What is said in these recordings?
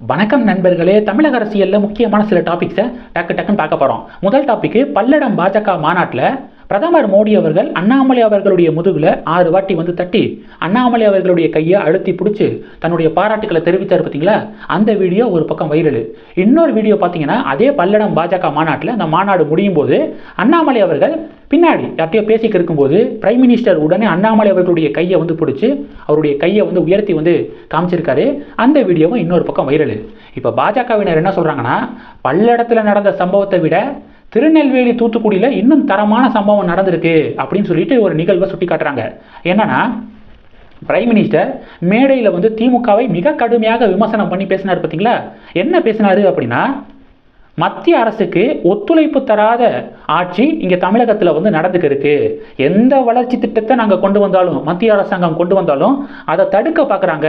வணக்கம் நண்பர்களே தமிழக அரசியலில் முக்கியமான சில டாபிக்ஸை டக்கு டக்குன்னு பார்க்க போகிறோம் முதல் டாபிக் பல்லடம் பாஜக மாநாட்டில் பிரதமர் மோடி அவர்கள் அண்ணாமலை அவர்களுடைய முதுகில் ஆறு வாட்டி வந்து தட்டி அண்ணாமலை அவர்களுடைய கையை அழுத்தி பிடிச்சி தன்னுடைய பாராட்டுக்களை தெரிவித்தார் பார்த்தீங்களா அந்த வீடியோ ஒரு பக்கம் வைரல் இன்னொரு வீடியோ பார்த்தீங்கன்னா அதே பல்லடம் பாஜக மாநாட்டில் அந்த மாநாடு முடியும் போது அண்ணாமலை அவர்கள் பின்னாடி யார்ட்டையோ பேசிக்க இருக்கும்போது பிரைம் மினிஸ்டர் உடனே அண்ணாமலை அவர்களுடைய கையை வந்து பிடிச்சி அவருடைய கையை வந்து உயர்த்தி வந்து காமிச்சிருக்காரு. அந்த வீடியோவும் இன்னொரு பக்கம் வைரல் இப்போ பாஜகவினர் என்ன சொல்கிறாங்கன்னா பல்லடத்தில் நடந்த சம்பவத்தை விட திருநெல்வேலி தூத்துக்குடியில் இன்னும் தரமான சம்பவம் நடந்திருக்கு அப்படின்னு சொல்லிட்டு ஒரு நிகழ்வை சுட்டி காட்டுறாங்க என்னன்னா பிரைம் மினிஸ்டர் மேடையில் வந்து திமுகவை மிக கடுமையாக விமர்சனம் பண்ணி பேசினார் பார்த்தீங்களா என்ன பேசினாரு அப்படின்னா மத்திய அரசுக்கு ஒத்துழைப்பு தராத ஆட்சி இங்கே தமிழகத்தில் வந்து நடந்துக்கு இருக்கு எந்த வளர்ச்சி திட்டத்தை நாங்கள் கொண்டு வந்தாலும் மத்திய அரசாங்கம் கொண்டு வந்தாலும் அதை தடுக்க பார்க்குறாங்க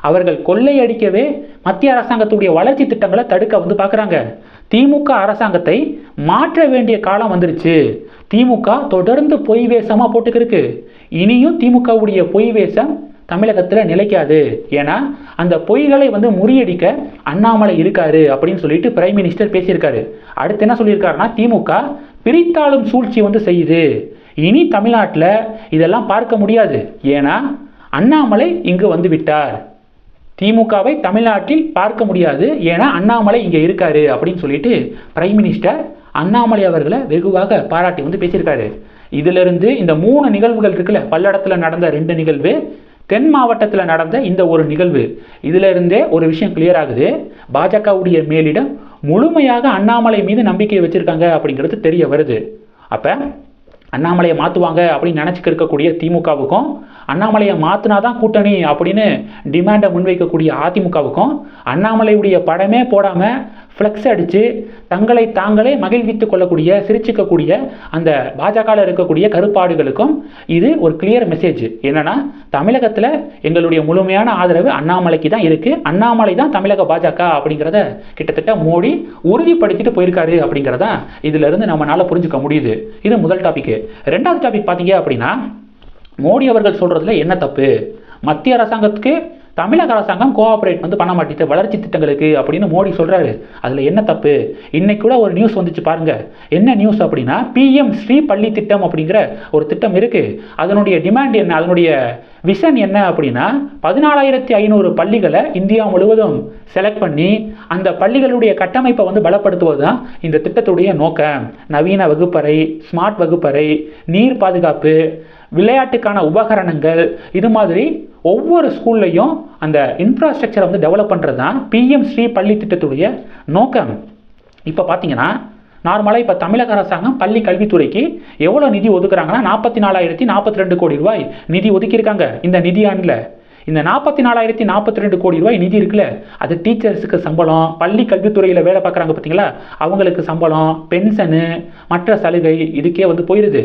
அவர்கள் கொள்ளையடிக்கவே மத்திய அரசாங்கத்துடைய வளர்ச்சி திட்டங்களை தடுக்க வந்து பார்க்குறாங்க திமுக அரசாங்கத்தை மாற்ற வேண்டிய காலம் வந்துருச்சு. திமுக தொடர்ந்து பொய் வேஷமாக போட்டுக்கிருக்கு. இனியும் திமுகவுடைய பொய் வேஷம் தமிழகத்தில் நிலைக்காது. ஏன்னா அந்த பொய்களை வந்து முறியடிக்க அண்ணாமலை இருக்காரு அப்படின்னு சொல்லிட்டு பிரைம் மினிஸ்டர் பேசியிருக்காரு. அடுத்து என்ன சொல்லியிருக்காருன்னா திமுக பிரித்தாளும் சூழ்ச்சி வந்து செய்யுது. இனி தமிழ்நாட்டில் இதெல்லாம் பார்க்க முடியாது. ஏன்னா அண்ணாமலை இங்கு வந்து விட்டார். திமுகவை தமிழ்நாட்டில் பார்க்க முடியாது. ஏன்னா அண்ணாமலை இங்கே இருக்காரு அப்படின்னு சொல்லிட்டு பிரைம் மினிஸ்டர் அண்ணாமலை அவர்களை வெகுவாக பாராட்டி வந்து பேசியிருக்காரு. இதிலிருந்து இந்த மூணு நிகழ்வுகள் இருக்குல்ல பல்லடத்தில் நடந்த ரெண்டு நிகழ்வு தென் மாவட்டத்தில் நடந்த இந்த ஒரு நிகழ்வு இதுல இருந்தே ஒரு விஷயம் கிளியர் ஆகுது. பாஜகவுடைய மேலிடம் முழுமையாக அண்ணாமலை மீது நம்பிக்கை வச்சிருக்காங்க அப்படிங்கிறது தெரிய வருது. அப்போ அண்ணாமலையை மாற்றுவாங்க அப்படின்னு நினச்சிக்க இருக்கக்கூடிய திமுகவுக்கும் அண்ணாமலையை மாற்றினா தான் கூட்டணி அப்படின்னு டிமாண்டை முன்வைக்கக்கூடிய அதிமுகவுக்கும் அண்ணாமலையுடைய படமே போடாமல் ஃப்ளெக்ஸ் அடித்து தங்களை தாங்களே மகிழ்வித்துக் கொள்ளக்கூடிய சிரிச்சிக்கக்கூடிய அந்த பாஜகவில் இருக்கக்கூடிய கருப்பாடுகளுக்கும் இது ஒரு கிளியர் மெசேஜ் என்னன்னா தமிழகத்தில் எங்களுடைய முழுமையான ஆதரவு அண்ணாமலைக்கு தான் இருக்குது அண்ணாமலை தான் தமிழக பாஜக அப்படிங்கிறத கிட்டத்தட்ட மோடி உறுதிப்படுத்திட்டு போயிருக்காரு அப்படிங்கிறதான் இதிலிருந்து நம்மளால் புரிஞ்சுக்க முடியுது. இது முதல் டாபிக் ரெண்டாவது டாபிக் பார்த்தீங்க அப்படின்னா மோடி அவர்கள் சொல்கிறதுல என்ன தப்பு? மத்திய அரசாங்கத்துக்கு தமிழக அரசாங்கம் கோஆப்ரேட் வந்து பண்ண மாட்டேது வளர்ச்சி திட்டங்களுக்கு அப்படின்னு மோடி சொல்கிறாரு அதில் என்ன தப்பு? இன்னைக்கு கூட ஒரு நியூஸ் வந்துச்சு பாருங்கள் என்ன நியூஸ் அப்படின்னா பிஎம் ஸ்ரீ பள்ளி திட்டம் அப்படிங்கிற ஒரு திட்டம் இருக்குது அதனுடைய டிமாண்ட் என்ன? அதனுடைய விஷன் என்ன அப்படின்னா பதினாலாயிரத்தி ஐநூறு பள்ளிகளை இந்தியா முழுவதும் செலக்ட் பண்ணி அந்த பள்ளிகளுடைய கட்டமைப்பை வந்து பலப்படுத்துவது தான் இந்த திட்டத்துடைய நோக்கம். நவீன வகுப்பறை ஸ்மார்ட் வகுப்பறை நீர் பாதுகாப்பு விளையாட்டுக்கான உபகரணங்கள் இது மாதிரி ஒவ்வொரு ஸ்கூல்லையும் அந்த இன்ஃப்ராஸ்ட்ரக்சரை வந்து டெவலப் பண்ணுறது தான் பிஎம் ஸ்ரீ பள்ளி திட்டத்துடைய நோக்கம். இப்போ பார்த்தீங்கன்னா நார்மலாக இப்போ தமிழக அரசாங்கம் பள்ளி கல்வித்துறைக்கு எவ்வளோ நிதி ஒதுக்குறாங்கன்னா நாற்பத்தி நாலாயிரத்தி நாற்பத்தி ரெண்டு கோடி ரூபாய் நிதி ஒதுக்கியிருக்காங்க. இந்த நிதியாண்டில் இந்த நாற்பத்தி நாலாயிரத்தி நாற்பத்தி ரெண்டு கோடி ரூபாய் நிதி இருக்குல்ல அது டீச்சர்ஸுக்கு சம்பளம் பள்ளி கல்வித்துறையில் வேலை பார்க்குறாங்க பார்த்தீங்களா அவங்களுக்கு சம்பளம் பென்ஷனு மற்ற சலுகை இதுக்கே வந்து போயிடுது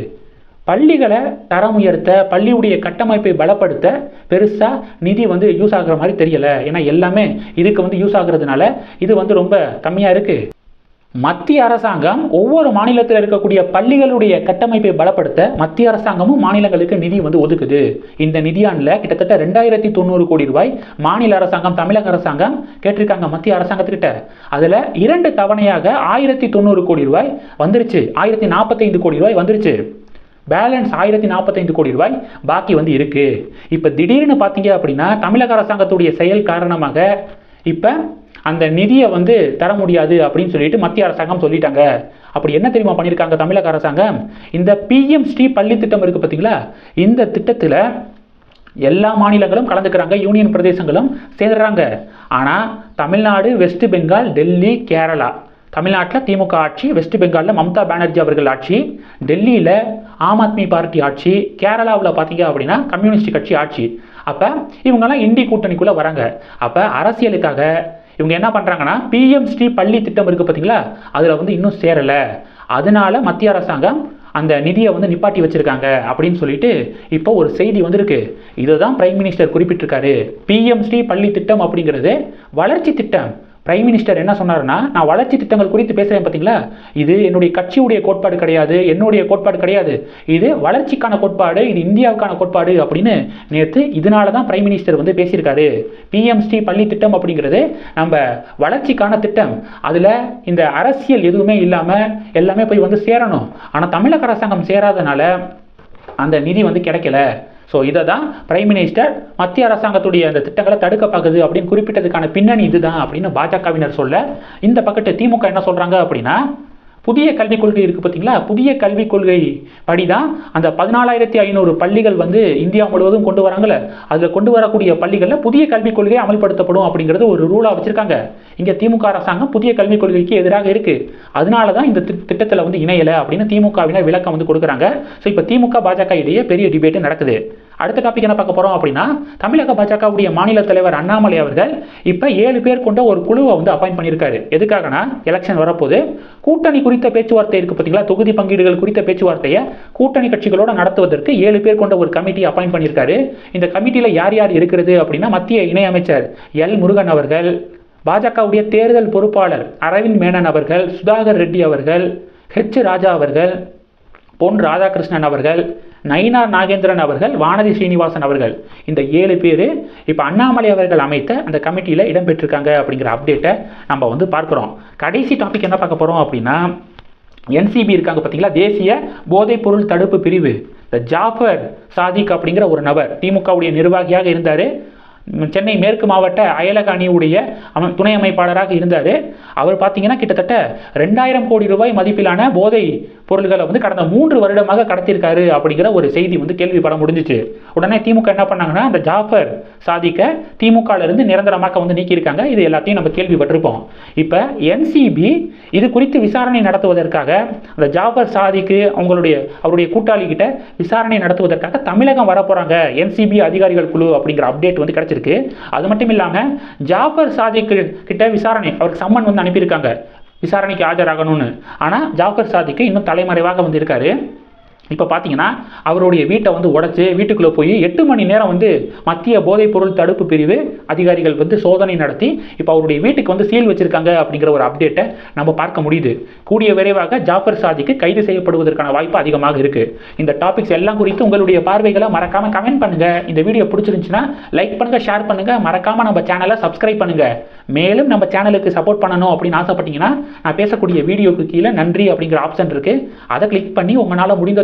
பள்ளிகளை தரம் உயர்த்த பள்ளியுடைய கட்டமைப்பை பலப்படுத்த பெருசாக நிதி வந்து யூஸ் ஆகுற மாதிரி தெரியலை. ஏன்னா எல்லாமே இதுக்கு வந்து யூஸ் ஆகுறதுனால இது வந்து ரொம்ப கம்மியாக இருக்குது மத்திய அரசாங்கம் ஒவ்வொரு மாநிலத்தில் இருக்கக்கூடிய பள்ளிகளுடைய கட்டமைப்பை பலப்படுத்த மத்திய அரசாங்கமும் மாநிலங்களுக்கு நிதி வந்து ஒதுக்குது. இந்த நிதியாண்டில் கிட்டத்தட்ட ரெண்டாயிரத்தி தொண்ணூறு கோடி ரூபாய் மாநில அரசாங்கம் தமிழக அரசாங்கம் கேட்டிருக்காங்க மத்திய அரசாங்கத்துக்கிட்ட. அதில் இரண்டு தவணையாக ஆயிரத்தி தொண்ணூறு கோடி ரூபாய் வந்துருச்சு. ஆயிரத்தி நாற்பத்தைந்து கோடி ரூபாய் வந்துருச்சு. பேலன்ஸ் ஆயிரத்தி நாற்பத்தைந்து கோடி ரூபாய் பாக்கி வந்து இருக்கு. இப்போ திடீர்னு பார்த்தீங்க அப்படின்னா தமிழக அரசாங்கத்துடைய செயல் காரணமாக இப்போ அந்த நிதியை வந்து தர முடியாது அப்படின்னு சொல்லிட்டு மத்திய அரசாங்கம் சொல்லிட்டாங்க. அப்படி என்ன தெரியுமா பண்ணியிருக்காங்க தமிழக அரசாங்கம்? இந்த பிஎம் ஸ்ரீ பள்ளி திட்டம் இருக்கு பார்த்தீங்களா இந்த திட்டத்தில் எல்லா மாநிலங்களும் கலந்துக்கிறாங்க யூனியன் பிரதேசங்களும் சேர்றாங்க. ஆனால் தமிழ்நாடு வெஸ்ட் பெங்கால் டெல்லி கேரளா தமிழ்நாட்டில் திமுக ஆட்சி வெஸ்ட் பெங்காலில் மம்தா பானர்ஜி அவர்கள் ஆட்சி டெல்லியில் ஆம் ஆத்மி பார்ட்டி ஆட்சி கேரளாவில் பார்த்தீங்க அப்படின்னா கம்யூனிஸ்ட் கட்சி ஆட்சி. அப்போ இவங்கெல்லாம் இந்தி கூட்டணிக்குள்ளே வராங்க. அப்போ அரசியலுக்காக இவங்க என்ன பண்ணுறாங்கன்னா பிஎம்ஸ்டி பள்ளி திட்டம் இருக்குது பார்த்தீங்களா? அதில் வந்து இன்னும் சேரலை. அதனால மத்திய அரசாங்கம் அந்த நிதியை வந்து நிப்பாட்டி வச்சுருக்காங்க அப்படின்னு சொல்லிட்டு இப்போ ஒரு செய்தி வந்திருக்கு. இதை தான் பிரைம் மினிஸ்டர் குறிப்பிட்டிருக்காரு. பிஎம்ஸ்டி பள்ளி திட்டம் அப்படிங்கிறது வளர்ச்சி திட்டம். பிரைம் மினிஸ்டர் என்ன சொன்னார்னா நான் வளர்ச்சி திட்டங்கள் குறித்து பேசுகிறேன் பார்த்தீங்களா இது என்னுடைய கட்சியுடைய கோட்பாடு கிடையாது என்னுடைய கோட்பாடு கிடையாது. இது வளர்ச்சிக்கான கோட்பாடு இது இந்தியாவுக்கான கோட்பாடு அப்படின்னு நேற்று இதனால தான் பிரைம் மினிஸ்டர் வந்து பேசியிருக்காரு. பிஎம்ஸ்டி பள்ளி திட்டம் அப்படிங்கிறது நம்ம வளர்ச்சிக்கான திட்டம். அதில் இந்த அரசியல் எதுவுமே இல்லாமல் எல்லாமே போய் வந்து சேரணும். ஆனால் தமிழக அரசாங்கம் சேராதனால அந்த நிதி வந்து கிடைக்கல. ஸோ இதை தான் பிரைம் மினிஸ்டர் மத்திய அரசாங்கத்துடைய அந்த திட்டங்களை தடுக்க பார்க்குது அப்படின்னு குறிப்பிட்டதுக்கான பின்னணி இதுதான் அப்படின்னு பாஜகவினர் சொல்ல இந்த பக்கத்து திமுக என்ன சொல்கிறாங்க அப்படின்னா புதிய கல்விக் கொள்கை இருக்குது பார்த்தீங்களா? புதிய கல்விக் கொள்கை படி தான் அந்த பதினாலாயிரத்தி ஐநூறு பள்ளிகள் வந்து இந்தியா முழுவதும் கொண்டு வராங்கல்ல. அதில் கொண்டு வரக்கூடிய பள்ளிகளில் புதிய கல்விக் கொள்கை அமல்படுத்தப்படும் அப்படிங்கிறது ஒரு ரூலாக வச்சுருக்காங்க. இங்கே திமுக அரசாங்கம் புதிய கல்விக் கொள்கைக்கு எதிராக இருக்குது அதனால தான் இந்த திட்டத்தில் வந்து இணையலை அப்படின்னு திமுகவினர் விளக்கம் வந்து கொடுக்குறாங்க. ஸோ இப்போ திமுக பாஜக இடையே பெரிய டிபேட்டு நடக்குது. அடுத்த டாபிக் என்ன பார்க்க போகிறோம் அப்படின்னா தமிழக பாஜகவுடைய மாநில தலைவர் அண்ணாமலை அவர்கள் இப்போ ஏழு பேர் கொண்ட ஒரு குழுவை வந்து அப்பாயிண்ட் பண்ணியிருக்காரு. எதுக்காகனா எலெக்ஷன் வரப்போது கூட்டணி குறித்த பேச்சுவார்த்தை இருக்குது பார்த்தீங்களா? தொகுதி பங்கீடுகள் குறித்த பேச்சுவார்த்தையை கூட்டணி கட்சிகளோட நடத்துவதற்கு ஏழு பேர் கொண்ட ஒரு கமிட்டி அப்பாயிண்ட் பண்ணியிருக்காரு. இந்த கமிட்டியில் யார் யார் இருக்கிறது அப்படின்னா மத்திய இணையமைச்சர் எல். முருகன் அவர்கள் பாஜகவுடைய தேர்தல் பொறுப்பாளர் அரவிந்த் மேனன் அவர்கள் சுதாகர் ரெட்டி அவர்கள் ஹெச். ராஜா அவர்கள் பொன் ராதாகிருஷ்ணன் அவர்கள் நயினார் நாகேந்திரன் அவர்கள் வானதி ஸ்ரீனிவாசன் அவர்கள் இந்த ஏழு பேர் இப்போ அண்ணாமலை அவர்கள் அமைத்த அந்த கமிட்டியில் இடம்பெற்றிருக்காங்க அப்படிங்கிற அப்டேட்டை நம்ம வந்து பார்க்குறோம். கடைசி டாபிக் என்ன பார்க்க போகிறோம் அப்படின்னா என்சிபி இருக்காங்க பார்த்தீங்களா தேசிய போதைப்பொருள் தடுப்பு பிரிவு. இந்த ஜாஃபர் சாதிக் அப்படிங்கிற ஒரு நபர் திமுகவுடைய நிர்வாகியாக இருந்தார். சென்னை மேற்கு மாவட்ட அயலக அணியுடைய அமை துணை அமைப்பாளராக இருந்தார். அவர் பார்த்தீங்கன்னா கிட்டத்தட்ட ரெண்டாயிரம் கோடி ரூபாய் மதிப்பிலான போதை பொருள்களை வந்து கடந்த மூன்று வருடமாக கடத்தியிருக்காரு அப்படிங்கிற ஒரு செய்தி வந்து கேள்விப்பட முடிஞ்சிச்சு. உடனே திமுக என்ன பண்ணாங்கன்னா அந்த ஜாஃபர் சாதிக்க திமுகலேருந்து நிரந்தரமாக வந்து நீக்கியிருக்காங்க. இது எல்லாத்தையும் நம்ம கேள்விப்பட்டிருப்போம். இப்போ என்சிபி இது குறித்து விசாரணை நடத்துவதற்காக அந்த ஜாஃபர் சாதிக்கு அவங்களுடைய அவருடைய கூட்டாளி கிட்ட விசாரணை நடத்துவதற்காக தமிழகம் வரப்போகிறாங்க என்சிபி அதிகாரிகள் குழு அப்படிங்கிற அப்டேட் வந்து கிடைச்சிருக்கு. அது மட்டும் இல்லாமல் ஜாஃபர் சாதிக்கு கிட்ட விசாரணை அவருக்கு சம்மன் வந்து அனுப்பியிருக்காங்க. விசாரணைக்கு ஆஜராகணும்னு. ஆனால் ஜாஃபர் சாதிக்கு இன்னும் தலைமறைவாக வந்து இருக்காரு இப்போ பார்த்தீங்கன்னா அவருடைய வீட்டை வந்து உடச்சி வீட்டுக்குள்ளே போய் எட்டு மணி நேரம் வந்து மத்திய போதைப்பொருள் தடுப்பு பிரிவு அதிகாரிகள் வந்து சோதனை நடத்தி இப்போ அவருடைய வீட்டுக்கு வந்து சீல் வச்சிருக்காங்க அப்படிங்கிற ஒரு அப்டேட்டை நம்ம பார்க்க முடியுது. கூடிய விரைவாக ஜாஃபர் சாதிக்கு கைது செய்யப்படுவதற்கான வாய்ப்பு அதிகமாக இருக்குது இந்த டாபிக்ஸ் எல்லாம் குறித்து உங்களுடைய பார்வைகளை மறக்காமல் கமெண்ட் பண்ணுங்கள் இந்த வீடியோ பிடிச்சிருந்துச்சுன்னா லைக் பண்ணுங்கள் ஷேர் பண்ணுங்கள் மறக்காமல் நம்ம சேனலை சப்ஸ்கிரைப் பண்ணுங்கள் மேலும் நம்ம சேனலுக்கு சப்போர்ட் பண்ணணும் அப்படின்னு ஆசைப்பட்டீங்கன்னா நான் பேசக்கூடிய வீடியோக்கு கீழே நன்றி அப்படிங்கிற ஆப்ஷன் இருக்குது அதை கிளிக் பண்ணி உங்களால் முடிந்த